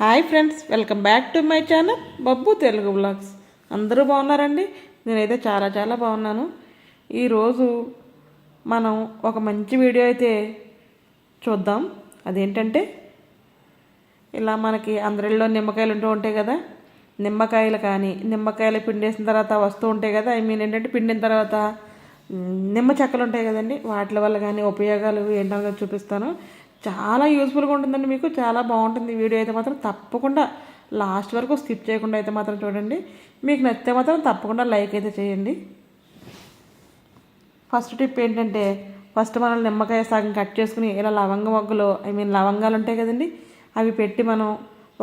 Hi friends welcome back to my channel Babbu Telugu blogs. అందరూ బాగున్నారండి? నేనైతే చాలా చాలా బాగున్నాను. ఈరోజు మనం ఒక మంచి వీడియో అయితే చూద్దాం. అదేంటంటే ఇలా మనకి అందరిలో నిమ్మకాయలు ఉంటూ ఉంటాయి కదా? నిమ్మకాయలు కానీ నిమ్మకాయలు పిండేసిన తర్వాత వస్తూ ఉంటాయి కదా? ఐ మీన్ ఏంటంటే పిండిన తర్వాత నిమ్మ చెక్కలు ఉంటాయి కదండి? వాటి వల్ల కానీ ఉపయోగాలు ఏంటో చూపిస్తాను. చాలా యూస్ఫుల్గా ఉంటుందండి మీకు. చాలా బాగుంటుంది వీడియో అయితే మాత్రం. తప్పకుండా లాస్ట్ వరకు స్కిప్ చేయకుండా అయితే మాత్రం చూడండి. మీకు నచ్చితే మాత్రం తప్పకుండా లైక్ అయితే చేయండి. ఫస్ట్ టిప్ ఏంటంటే ఫస్ట్ మనం నిమ్మకాయ సగం కట్ చేసుకుని ఇలా లవంగ మొగ్గలు ఐ మీన్ లవంగాలు ఉంటాయి కదండి అవి పెట్టి మనం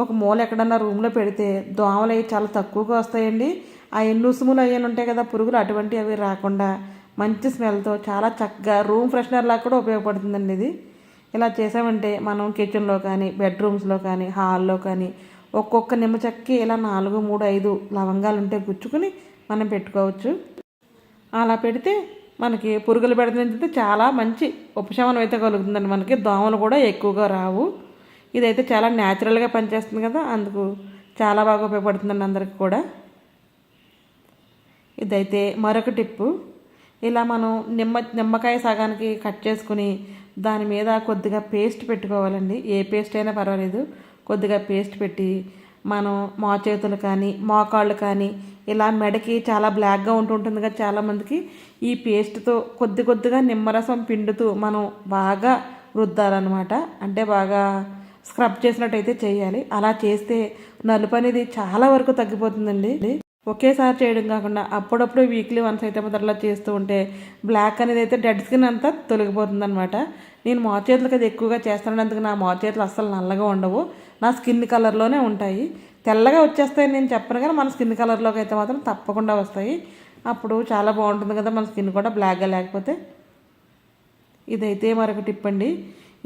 ఒక మూల ఎక్కడన్నా రూమ్లో పెడితే దోమలు అవి చాలా తక్కువగా వస్తాయండి. ఆ ఎన్నుసుములు అయ్యాను ఉంటాయి కదా పురుగులు అటువంటి అవి రాకుండా మంచి స్మెల్తో చాలా చక్కగా రూమ్ ఫ్రెషనర్ లాగా కూడా ఉపయోగపడుతుందండి ఇది. ఇలా చేసామంటే మనం కిచెన్లో కానీ బెడ్రూమ్స్లో కానీ హాల్లో కానీ ఒక్కొక్క నిమ్మ చెక్కకి ఇలా నాలుగు మూడు ఐదు లవంగాలు ఉంటే గుచ్చుకుని మనం పెట్టుకోవచ్చు. అలా పెడితే మనకి పురుగులు పెడతాయి చాలా మంచి ఉపశమనం అయితే కలుగుతుందండి. మనకి దోమలు కూడా ఎక్కువగా రావు. ఇదైతే చాలా న్యాచురల్గా పనిచేస్తుంది కదా అందుకు చాలా బాగా ఉపయోగపడుతుందండి అందరికి కూడా. ఇదైతే మరొక టిప్పు. ఇలా మనం నిమ్మ నిమ్మకాయ సగానికి కట్ చేసుకుని దాని మీద కొద్దిగా పేస్ట్ పెట్టుకోవాలండి. ఏ పేస్ట్ అయినా పర్వాలేదు. కొద్దిగా పేస్ట్ పెట్టి మనం మా చేతులు కానీ మోకాళ్ళు కానీ ఇలా మెడకి చాలా బ్లాక్గా ఉంటుంటుంది కదా చాలామందికి. ఈ పేస్ట్తో కొద్ది కొద్దిగా నిమ్మరసం పిండుతూ మనం బాగా రుద్దాలన్నమాట. అంటే బాగా స్క్రబ్ చేసినట్టయితే చేయాలి. అలా చేస్తే నలుపు అనేది చాలా వరకు తగ్గిపోతుందండి. ఒకేసారి చేయడం కాకుండా అప్పుడప్పుడు వీక్లీ వన్స్ అయితే మాత్రం చేస్తూ ఉంటే బ్లాక్ అనేది అయితే డెడ్ స్కిన్ అంతా తొలగిపోతుంది అనమాట నేను మా అది ఎక్కువగా చేస్తున్నందుకు నా మోచేతులు అస్సలు నల్లగా ఉండవు. నా స్కిన్ కలర్లోనే ఉంటాయి. తెల్లగా వచ్చేస్తాయని నేను చెప్పను కానీ మన స్కిన్ కలర్లోకి అయితే మాత్రం తప్పకుండా వస్తాయి. అప్పుడు చాలా బాగుంటుంది కదా మన స్కిన్ కూడా బ్లాక్గా లేకపోతే. ఇదైతే మరొక టిప్ అండి.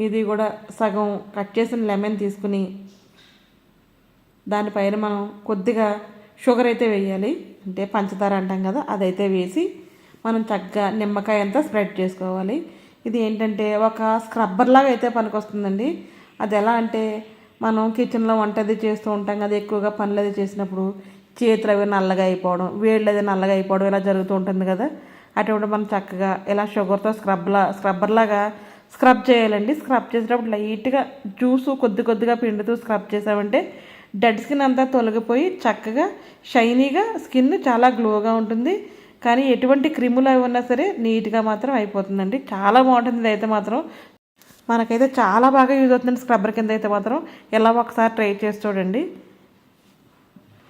ఇది కూడా సగం కట్ చేసిన లెమన్ తీసుకుని దానిపైన మనం కొద్దిగా షుగర్ అయితే వేయాలి. అంటే పంచదార అంటాం కదా అదైతే వేసి మనం చక్కగా నిమ్మకాయ అంతా స్ప్రెడ్ చేసుకోవాలి. ఇది ఏంటంటే ఒక స్క్రబ్బర్ లాగా అయితే పనికొస్తుందండి. అది ఎలా అంటే మనం కిచెన్లో వంట అది చేస్తూ ఉంటాం కదా ఎక్కువగా పనులు అది చేసినప్పుడు చేతులు అవి నల్లగా అయిపోవడం వేళ్ళు అది నల్లగా అయిపోవడం ఇలా జరుగుతూ ఉంటుంది కదా. అటువంటి మనం చక్కగా ఇలా షుగర్తో స్క్రబ్లా స్క్రబ్బర్ లాగా స్క్రబ్ చేయాలండి. స్క్రబ్ చేసేటప్పుడు లైట్గా జ్యూసు కొద్ది కొద్దిగా పిండుతూ స్క్రబ్ చేసామంటే డెడ్ స్కిన్ అంతా తొలగిపోయి చక్కగా షైనీగా స్కిన్ చాలా గ్లోగా ఉంటుంది. కానీ ఎటువంటి క్రిములు అవి ఉన్నా సరే నీట్గా మాత్రం అయిపోతుందండి. చాలా బాగుంటుంది ఇది అయితే మాత్రం. మనకైతే చాలా బాగా యూజ్ అవుతుంది స్క్రబ్బర్ కింద అయితే మాత్రం. ఎలా ఒకసారి ట్రై చేసి చూడండి.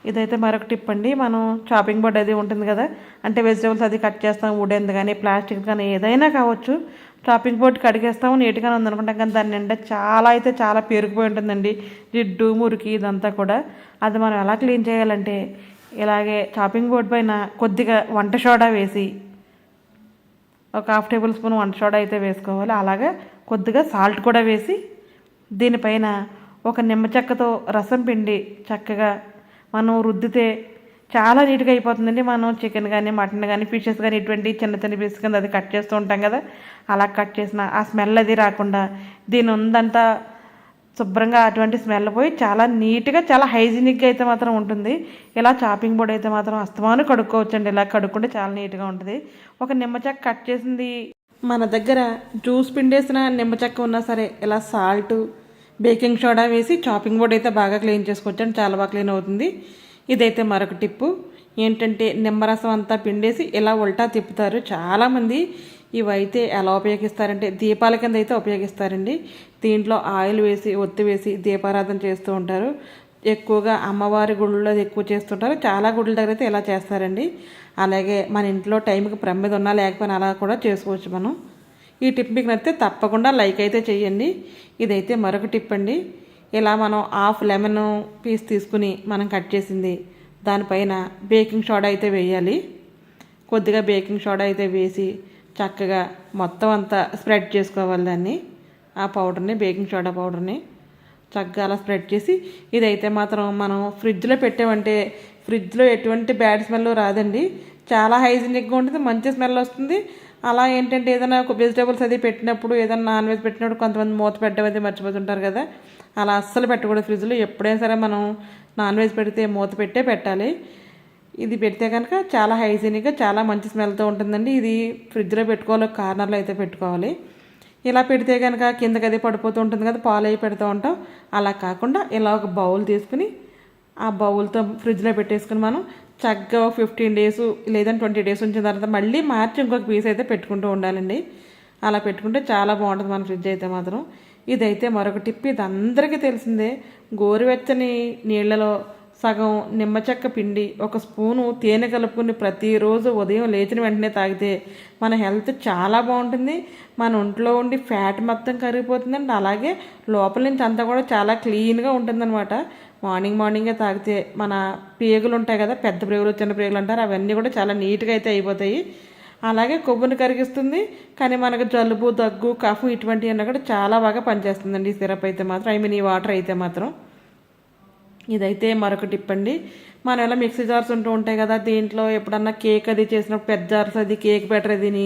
ఇదైతే మరొక టిప్ అండి. మనం చాపింగ్ బోర్డ్ అది ఉంటుంది కదా. అంటే వెజిటేబుల్స్ అది కట్ చేస్తాం వుడెన్ కానీ ప్లాస్టిక్ కానీ ఏదైనా కావచ్చు. టాపింగ్ బోర్డ్ కడిగేస్తాము నీట్గానే ఉందనుకుంటాం కానీ దాని నిండా చాలా అయితే చాలా పేరుకుపోయి ఉంటుందండి. జిడ్డు మురికి ఇదంతా కూడా. అది మనం ఎలా క్లీన్ చేయాలంటే ఇలాగే చాపింగ్ బోర్డ్ పైన కొద్దిగా వంట సోడా వేసి ఒక హాఫ్ టేబుల్ స్పూన్ వంట సోడా అయితే వేసుకోవాలి. అలాగే కొద్దిగా సాల్ట్ కూడా వేసి దీనిపైన ఒక నిమ్మ చెక్కతో రసం పిండి చక్కగా మనం రుద్దితే చాలా నీట్గా అయిపోతుందండి. మనం చికెన్ కానీ మటన్ కానీ ఫిషెస్ కానీ ఇటువంటి చిన్న చిన్న పీస్ కింద అది కట్ చేస్తూ ఉంటాం కదా. అలా కట్ చేసిన ఆ స్మెల్ అది రాకుండా దీని ఉందంతా శుభ్రంగా అటువంటి స్మెల్ పోయి చాలా నీట్గా చాలా హైజీనిక్గా అయితే మాత్రం ఉంటుంది. ఇలా చాపింగ్ బోర్డ్ అయితే మాత్రం అస్తమాను కడుక్కోవచ్చండి. ఇలా కడుక్కుంటే చాలా నీట్గా ఉంటుంది. ఒక నిమ్మ చెక్క కట్ చేసింది. మన దగ్గర జ్యూస్ పిండేసిన నిమ్మ చెక్క ఉన్నా సరే ఇలా సాల్ట్ బేకింగ్ సోడా వేసి చాపింగ్ బోర్డ్ అయితే బాగా క్లీన్ చేసుకోవచ్చండి. చాలా బాగా క్లీన్ అవుతుంది. ఇదైతే మరొక టిప్పు. ఏంటంటే నిమ్మరసం అంతా పిండేసి ఇలా ఉల్టా తిప్పుతారు. చాలామంది ఇవైతే ఎలా ఉపయోగిస్తారంటే దీపాల కింద అయితే ఉపయోగిస్తారండి. దీంట్లో ఆయిల్ వేసి ఒత్తి వేసి దీపారాధన చేస్తూ ఉంటారు. ఎక్కువగా అమ్మవారి గుళ్ళలో ఎక్కువ చేస్తుంటారు. చాలా గుళ్ళ దగ్గర అయితే ఇలా చేస్తారండి. అలాగే మన ఇంట్లో టైంకి ప్రమిద ఉన్నా లేకపోయినా అలా కూడా చేసుకోవచ్చు మనం. ఈ టిప్ మీకు నచ్చితే తప్పకుండా లైక్ అయితే చేయండి. ఇదైతే మరొక టిప్ అండి. ఇలా మనం హాఫ్ లెమన్ పీస్ తీసుకుని మనం కట్ చేసింది. దానిపైన బేకింగ్ సోడా అయితే వేయాలి. కొద్దిగా బేకింగ్ సోడా అయితే వేసి చక్కగా మొత్తం అంతా స్ప్రెడ్ చేసుకోవాలి దాన్ని. ఆ పౌడర్ని బేకింగ్ సోడా పౌడర్ని చక్కగా అలా స్ప్రెడ్ చేసి ఇదైతే మాత్రం మనం ఫ్రిడ్జ్లో పెట్టామంటే ఫ్రిడ్జ్లో ఎటువంటి బ్యాడ్ స్మెల్ రాదండి. చాలా హైజీనిక్గా ఉంటుంది మంచి స్మెల్ వస్తుంది. అలా ఏంటంటే ఏదైనా ఒక వెజిటేబుల్స్ అది పెట్టినప్పుడు ఏదైనా నాన్ వెజ్ పెట్టినప్పుడు కొంతమంది మూత పెట్టడం అది మర్చిపోతుంటారు కదా. అలా అస్సలు పెట్టకూడదు ఫ్రిడ్జ్లో. ఎప్పుడైనా సరే మనం నాన్ వెజ్ పెడితే మూత పెట్టే పెట్టాలి. ఇది పెడితే కనుక చాలా హైజీనిక్గా చాలా మంచి స్మెల్తో ఉంటుందండి. ఇది ఫ్రిడ్జ్లో పెట్టుకోవాలి కార్నర్లో అయితే పెట్టుకోవాలి. ఇలా పెడితే కనుక కిందకి అది పడిపోతూ ఉంటుంది కదా పాలు అవి పెడుతూ ఉంటాం. అలా కాకుండా ఇలా ఒక బౌల్ తీసుకుని ఆ బౌల్తో ఫ్రిడ్జ్లో పెట్టేసుకుని మనం చక్కగా ఫిఫ్టీన్ డేస్ లేదంటే ట్వంటీ డేస్ ఉంచిన తర్వాత మళ్ళీ మార్చి ఇంకొక పీస్ అయితే పెట్టుకుంటూ ఉండాలండి. అలా పెట్టుకుంటే చాలా బాగుంటుంది మన ఫ్రిడ్జ్ అయితే మాత్రం. ఇదైతే మరొక టిప్. ఇది అందరికీ తెలిసిందే. గోరువెచ్చని నీళ్ళలో సగం నిమ్మ చెక్క పిండి ఒక స్పూను తేనె కలుపుకుని ప్రతిరోజు ఉదయం లేచిన వెంటనే తాగితే మన హెల్త్ చాలా బాగుంటుంది. మన ఒంట్లో ఉండి ఫ్యాట్ మొత్తం కరిగిపోతుందండి. అలాగే లోపల నుంచి అంతా కూడా చాలా క్లీన్గా ఉంటుందన్నమాట. మార్నింగ్ మార్నింగే తాగితే మన పేగులు ఉంటాయి కదా పెద్ద ప్రేగులు చిన్న ప్రేగులు అంటారు. అవన్నీ కూడా చాలా నీట్గా అయితే అయిపోతాయి. అలాగే కొవ్వుని కరిగిస్తుంది. కానీ మనకు జలుబు దగ్గు కఫ్ ఇటువంటివన్నీ కూడా చాలా బాగా పనిచేస్తుందండి ఈ సిరప్ అయితే మాత్రం. ఐ మీన్ ఈ వాటర్ అయితే మాత్రం. ఇదైతే మరొక టిప్ అండి. మనం ఎలా మిక్సీ జార్స్ ఉంటూ ఉంటాయి కదా దీంట్లో ఎప్పుడన్నా కేక్ అది చేసినప్పుడు పెద్ద జార్స్ అది కేక్ బెటర్ అదిని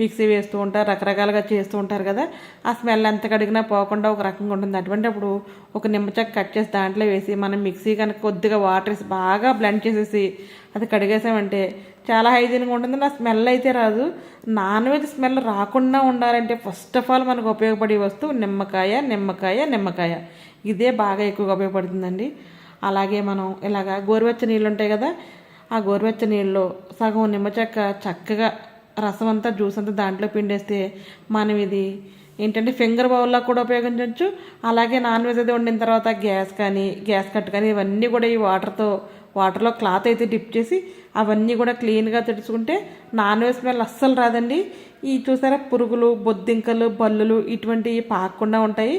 మిక్సీ వేస్తూ ఉంటారు రకరకాలుగా చేస్తూ ఉంటారు కదా. ఆ స్మెల్ ఎంత కడిగినా పోకుండా ఒక రకంగా ఉంటుంది. అటువంటి అప్పుడు ఒక నిమ్మచక్క కట్ చేసి దాంట్లో వేసి మనం మిక్సీ కనుక కొద్దిగా వాటర్ వేసి బాగా బ్లెండ్ చేసేసి అది కడిగేసామంటే చాలా హైజీన్గా ఉంటుంది. ఆ స్మెల్ అయితే రాదు. నాన్ వెజ్ స్మెల్ రాకుండా ఉండాలంటే ఫస్ట్ ఆఫ్ ఆల్ మనకు ఉపయోగపడే వస్తువు నిమ్మకాయ నిమ్మకాయ నిమ్మకాయ. ఇదే బాగా ఎక్కువగా ఉపయోగపడుతుందండి. అలాగే మనం ఇలాగ గోరువెచ్చ నీళ్ళు ఉంటాయి కదా ఆ గోరువెచ్చ నీళ్ళలో సగం నిమ్మ చెక్క చక్కగా రసం అంతా జ్యూస్ అంతా దాంట్లో పిండేస్తే మనం ఇది ఏంటంటే ఫింగర్ బౌల్లో కూడా ఉపయోగించవచ్చు అలాగే నాన్ వెజ్ అది వండిన తర్వాత గ్యాస్ కానీ గ్యాస్ కట్ కానీ ఇవన్నీ కూడా ఈ వాటర్తో వాటర్లో క్లాత్ అయితే డిప్ చేసి అవన్నీ కూడా క్లీన్గా తెడుచుకుంటే నాన్ వెజ్ స్మెల్ అస్సలు రాదండి. ఈ చూసారా పురుగులు బొద్దింకలు బల్లులు ఇటువంటివి పాకకుండా ఉంటాయి.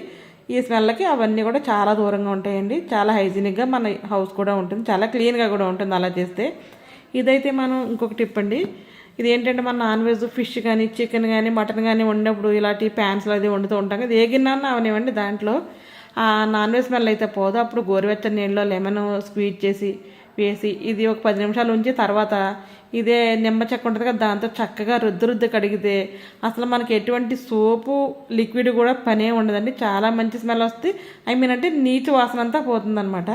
ఈ స్మెల్కి అవన్నీ కూడా చాలా దూరంగా ఉంటాయండి. చాలా హైజీనిక్గా మన హౌస్ కూడా ఉంటుంది. చాలా క్లీన్గా కూడా ఉంటుంది అలా చేస్తే. ఇదైతే మనం ఇంకొక టిప్ అండి. ఇది ఏంటంటే మన నాన్ వెజ్ ఫిష్ కానీ చికెన్ కానీ మటన్ కానీ వండినప్పుడు ఇలాంటి ప్యాన్స్లో అది వండుతూ ఉంటాం కదా. ఏ గిన్నె అవనివ్వండి దాంట్లో. నాన్ వెజ్ స్మెల్ అయితే పోదు. అప్పుడు గోరువెచ్చని నీళ్ళలో లెమన్ స్క్వీజ్ చేసి వేసి ఇది ఒక పది నిమిషాలు ఉంచి తర్వాత ఇదే నిమ్మ చెక్క ఉంటుంది కదా దాంతో చక్కగా రుద్దు రుద్దు కడిగితే అసలు మనకి ఎటువంటి సోపు లిక్విడ్ కూడా పనే ఉండదండి. చాలా మంచి స్మెల్ వస్తుంది. ఐ మీన్ అంటే నీచు వాసన అంతా పోతుందన్నమాట.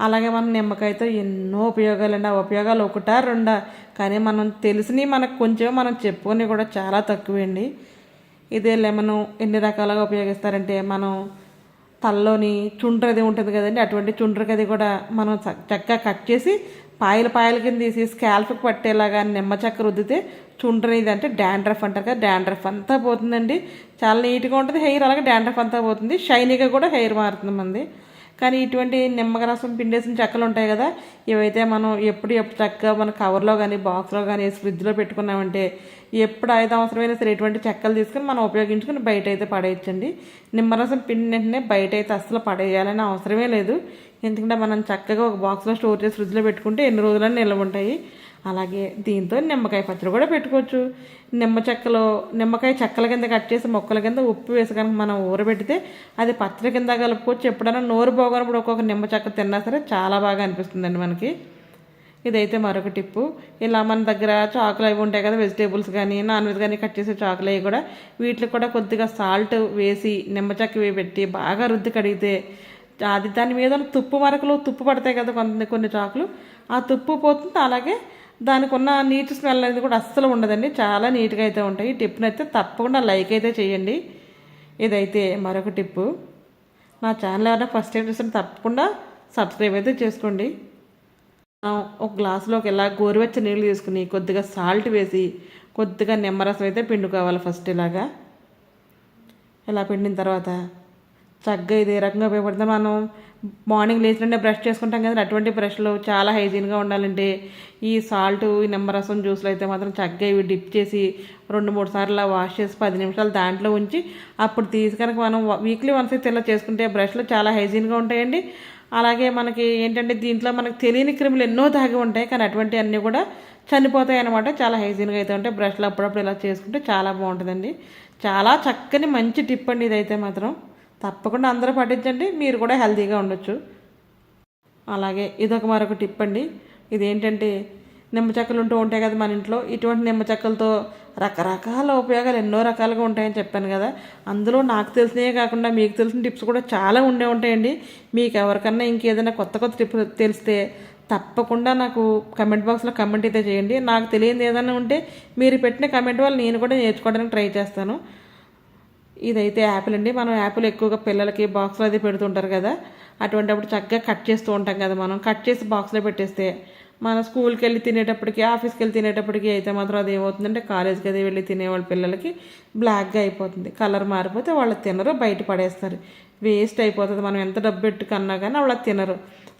అలాగే మనం నిమ్మకాయతో ఎన్నో ఉపయోగాలండి. ఆ ఉపయోగాలు ఒకటా రెండా? కానీ మనం తెలిసినవి మనకు కొంచెం మనం చెప్పుకొని కూడా చాలా తక్కువండి. ఇదే లెమను ఎన్ని రకాలుగా ఉపయోగిస్తారంటే మనం తలలోని చుండ్రది ఉంటుంది కదండి అటువంటి చుండ్రకది కూడా మనం చక్కగా కట్ చేసి పాయల పాయల కింద తీసి స్కాల్ఫ్కి పట్టేలాగా నిమ్మ చెక్క రుద్దితే చుండ్రనిది అంటే డాండ్రఫ్ అంటారు కదా డాండ్రఫ్ అంతా పోతుందండి. చాలా నీట్గా ఉంటుంది హెయిర్ అలాగే డాండ్రఫ్ అంతా పోతుంది. షైనీగా కూడా హెయిర్ మారుతుంది మంది. కానీ ఇటువంటి నిమ్మరసం పిండేసిన చెక్కలు ఉంటాయి కదా ఇవైతే మనం ఎప్పుడు ఎప్పుడు చక్కగా మన కవర్లో కానీ బాక్స్లో కానీ వేసి ఫ్రిడ్జ్లో పెట్టుకున్నామంటే ఎప్పుడు ఐదు అవసరమైనా సరే ఎటువంటి చెక్కలు తీసుకుని మనం ఉపయోగించుకుని బయట అయితే పడేయచ్చండి నిమ్మరసం పిండి వెంటనే బయట అయితే అస్సలు పడేయాలని అవసరమే లేదు. ఎందుకంటే మనం చక్కగా ఒక బాక్స్లో స్టోర్ చేసి ఫ్రిడ్జ్లో పెట్టుకుంటే ఎన్ని రోజులని నిల్వ ఉంటాయి. అలాగే దీంతో నిమ్మకాయ పచ్చడి కూడా పెట్టుకోవచ్చు. నిమ్మ చెక్కలో నిమ్మకాయ చెక్కల కింద కట్ చేసి మొక్కల కింద ఉప్పు వేసి కనుక మనం ఊరబెడితే అది పచ్చడి కింద కలుపుకోవచ్చు. ఎప్పుడైనా నోరు పోగొనప్పుడు ఒక్కొక్క నిమ్మ చెక్క తిన్నా సరే చాలా బాగా అనిపిస్తుందండి మనకి. ఇదైతే మరొక టిప్పు. ఇలా మన దగ్గర చాకులు అవి ఉంటాయి కదా వెజిటేబుల్స్ కానీ నాన్ వెజ్ కానీ కట్ చేసే చాకులు అవి కూడా వీటికి కూడా కొద్దిగా సాల్ట్ వేసి నిమ్మ చెక్క పెట్టి బాగా రుద్ది కడిగితే అది దాని మీద తుప్పు మరకలు తుప్పు పడతాయి కదా కొన్ని కొన్ని చాకులు. ఆ తుప్పు పోతుంది అలాగే దానికి ఉన్న నీట్ స్మెల్ అనేది కూడా అస్సలు ఉండదండి. చాలా నీట్గా అయితే ఉంటాయి. టిప్ని అయితే తప్పకుండా లైక్ అయితే చేయండి. ఇదైతే మరొక టిప్పు. నా ఛానల్ ఎవరైనా ఫస్ట్ టైం చూసిన తప్పకుండా సబ్స్క్రైబ్ అయితే చేసుకోండి. ఒక గ్లాసులోకి ఇలా గోరువెచ్చ నీళ్ళు తీసుకుని కొద్దిగా సాల్ట్ వేసి కొద్దిగా నిమ్మరసం అయితే పిండుకోవాలి ఫస్ట్ ఇలాగా. ఇలా పిండిన తర్వాత చక్కగా ఇది ఏ రకంగా ఉపయోగపడుతుంది. మనం మార్నింగ్ లేచినట్టే బ్రష్ చేసుకుంటాం కదా అటువంటి బ్రష్లు చాలా హైజీన్గా ఉండాలంటే ఈ సాల్ట్ ఈ నిమ్మరసం జ్యూస్లు అయితే మాత్రం చక్కగా ఇవి డిప్ చేసి రెండు మూడు సార్లు వాష్ చేసి పది నిమిషాలు దాంట్లో ఉంచి అప్పుడు తీసుకనుక మనం వీక్లీ వన్స్ అయితే ఇలా చేసుకుంటే బ్రష్లు చాలా హైజీన్గా ఉంటాయండి. అలాగే మనకి ఏంటంటే దీంట్లో మనకు తెలియని క్రిములు ఎన్నో దాగి ఉంటాయి కానీ అటువంటి అన్నీ కూడా చనిపోతాయి అనమాట చాలా హైజీన్గా అయితే ఉంటాయి. బ్రష్లు అప్పుడప్పుడు ఇలా చేసుకుంటే చాలా బాగుంటుందండి. చాలా చక్కని మంచి టిప్ అండి ఇదైతే మాత్రం. తప్పకుండా అందరూ పాటించండి మీరు కూడా హెల్తీగా ఉండొచ్చు. అలాగే ఇదొక మరొక టిప్ అండి. ఇదేంటంటే నిమ్మ చెక్కలు ఉంటూ ఉంటాయి కదా మన ఇంట్లో ఇటువంటి నిమ్మ చెక్కలతో రకరకాల ఉపయోగాలు ఎన్నో రకాలుగా ఉంటాయని చెప్పాను కదా. అందులో నాకు తెలిసినవే కాకుండా మీకు తెలిసిన టిప్స్ కూడా చాలా ఉండే ఉంటాయండి. మీకు ఎవరికన్నా ఇంకేదైనా కొత్త కొత్త టిప్ తెలిస్తే తప్పకుండా నాకు కమెంట్ బాక్స్లో కమెంట్ అయితే చేయండి. నాకు తెలియని ఏదైనా ఉంటే మీరు పెట్టిన కమెంట్ వల్ల నేను కూడా నేర్చుకోవడానికి ట్రై చేస్తాను. ఇదైతే యాపిల్ అండి. మనం యాపిల్ ఎక్కువగా పిల్లలకి బాక్స్లో అది పెడుతుంటారు కదా. అటువంటిప్పుడు చక్కగా కట్ చేస్తూ ఉంటాం కదా మనం. కట్ చేసి బాక్స్లో పెట్టేస్తే మన స్కూల్కి వెళ్ళి తినేటప్పటికి ఆఫీస్కి వెళ్ళి తినేటప్పటికి అయితే మాత్రం అది ఏమవుతుందంటే కాలేజ్కి అది వెళ్ళి తినేవాళ్ళ పిల్లలకి బ్లాక్గా అయిపోతుంది. కలర్ మారిపోతే వాళ్ళు తినరు బయట పడేస్తారు. వేస్ట్ అయిపోతుంది. మనం ఎంత డబ్బు పెట్టుకున్నా కానీ వాళ్ళు తినరు.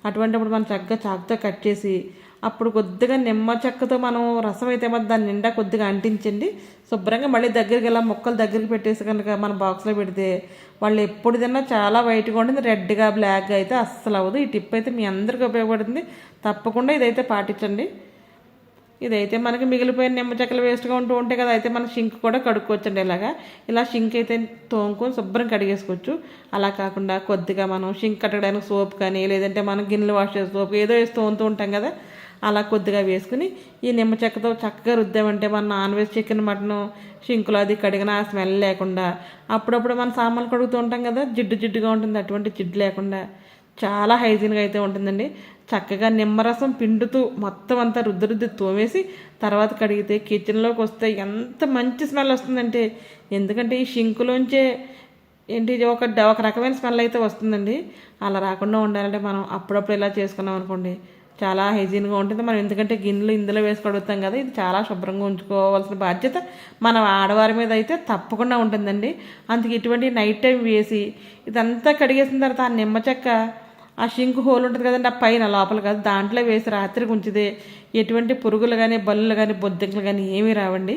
అటువంటిప్పుడు మనం చక్కగా చాకుతో కట్ చేసి అప్పుడు కొద్దిగా నిమ్మ చెక్కతో మనం రసం అయితే మాత్రం దాని నిండా కొద్దిగా అంటించండి. శుభ్రంగా మళ్ళీ దగ్గరికి ఇలా మొక్కలు దగ్గరికి పెట్టేసి కనుక మన బాక్స్లో పెడితే వాళ్ళు ఎప్పుడు తిన్నా చాలా వైట్గా ఉంటుంది రెడ్గా బ్లాక్గా అయితే అస్సలు అవ్వదు. ఈ టిప్ అయితే మీ అందరికీ ఉపయోగపడుతుంది. తప్పకుండా ఇదైతే పాటించండి. ఇదైతే మనకి మిగిలిపోయిన నిమ్మ చెక్కలు వేస్ట్గా ఉంటూ ఉంటాయి కదా అయితే మన షింక్ కూడా కడుక్కోవచ్చండి ఇలాగా. ఇలా షింక్ అయితే తోముకొని శుభ్రం కడిగేసుకోవచ్చు. అలా కాకుండా కొద్దిగా మనం షింక్ కట్టడానికి సోప్ కానీ లేదంటే మనం గిన్నెలు వాష్ చేసే సోప్ ఏదో వేసి తోముతూ ఉంటాం కదా అలా కొద్దిగా వేసుకుని ఈ నిమ్మ చెక్కతో చక్కగా రుద్దామంటే మన నాన్ వెజ్ చికెన్ మటన్ షింకులు అది కడిగిన ఆ స్మెల్ లేకుండా. అప్పుడప్పుడు మన సామాన్లు కడుగుతూ ఉంటాం కదా జిడ్డు జిడ్డుగా ఉంటుంది అటువంటి జిడ్డు లేకుండా. చాలా హైజీన్గా అయితే ఉంటుందండి. చక్కగా నిమ్మరసం పిండుతూ మొత్తం అంతా రుద్ది రుద్ది తోమేసి తర్వాత కడిగితే కిచెన్లోకి వస్తే ఎంత మంచి స్మెల్ వస్తుందంటే. ఎందుకంటే ఈ షింకులోంచే ఏంటి ఒక ఒక రకమైన స్మెల్ అయితే వస్తుందండి. అలా రాకుండా ఉండాలంటే మనం అప్పుడప్పుడు ఇలా చేసుకున్నాం అనుకోండి. చాలా హైజీన్గా ఉంటుంది. మనం ఎందుకంటే గిన్నెలు ఇందులో వేసి కడుగుతాం కదా ఇది చాలా శుభ్రంగా ఉంచుకోవాల్సిన బాధ్యత మన ఆడవారి మీద అయితే తప్పకుండా ఉంటుందండి. అందుకే ఇటువంటి నైట్ టైం వేసి ఇదంతా కడిగేసిన తర్వాత ఆ నిమ్మ చెక్క ఆ షింక్ హోల్ ఉంటుంది కదండి ఆ పైన లోపల కాదు దాంట్లో వేసి రాత్రికి ఉంచితే ఎటువంటి పురుగులు కానీ బల్లులు కానీ బొద్దింకలు కానీ ఏమీ రావండి.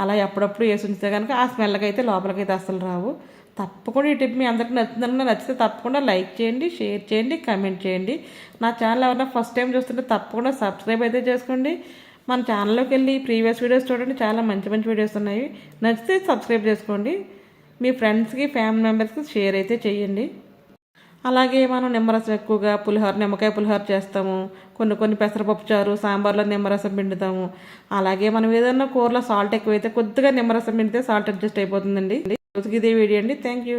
అలా ఎప్పుడప్పుడు వేసి ఉంచితే కనుక ఆ స్మెల్కి అయితే లోపలికైతే అస్సలు రావు. తప్పకుండా ఈ టిప్ మీ అందరికి నచ్చిందనుకున్నా నచ్చితే తప్పకుండా లైక్ చేయండి షేర్ చేయండి కామెంట్ చేయండి. నా ఛానల్ ఎవరైనా ఫస్ట్ టైం చూస్తుంటే తప్పకుండా సబ్స్క్రైబ్ అయితే చేసుకోండి. మన ఛానల్లోకి వెళ్ళి ప్రీవియస్ వీడియోస్ చూడండి. చాలా మంచి మంచి వీడియోస్ ఉన్నాయి. నచ్చితే సబ్స్క్రైబ్ చేసుకోండి. మీ ఫ్రెండ్స్కి ఫ్యామిలీ మెంబర్స్కి షేర్ అయితే చేయండి. అలాగే మనం నిమ్మరసం ఎక్కువగా పులిహోర నిమ్మకాయ పులిహోర చేస్తాము. కొన్ని కొన్ని పెసరపప్పు చారు సాంబార్లో నిమ్మరసం పిండుతాము. అలాగే మనం ఏదైనా కూరలో సాల్ట్ ఎక్కువైతే కొద్దిగా నిమ్మరసం పిండితే సాల్ట్ అడ్జస్ట్ అయిపోతుందండి. రోజుకి ఇదే వీడియో అండి. Thank you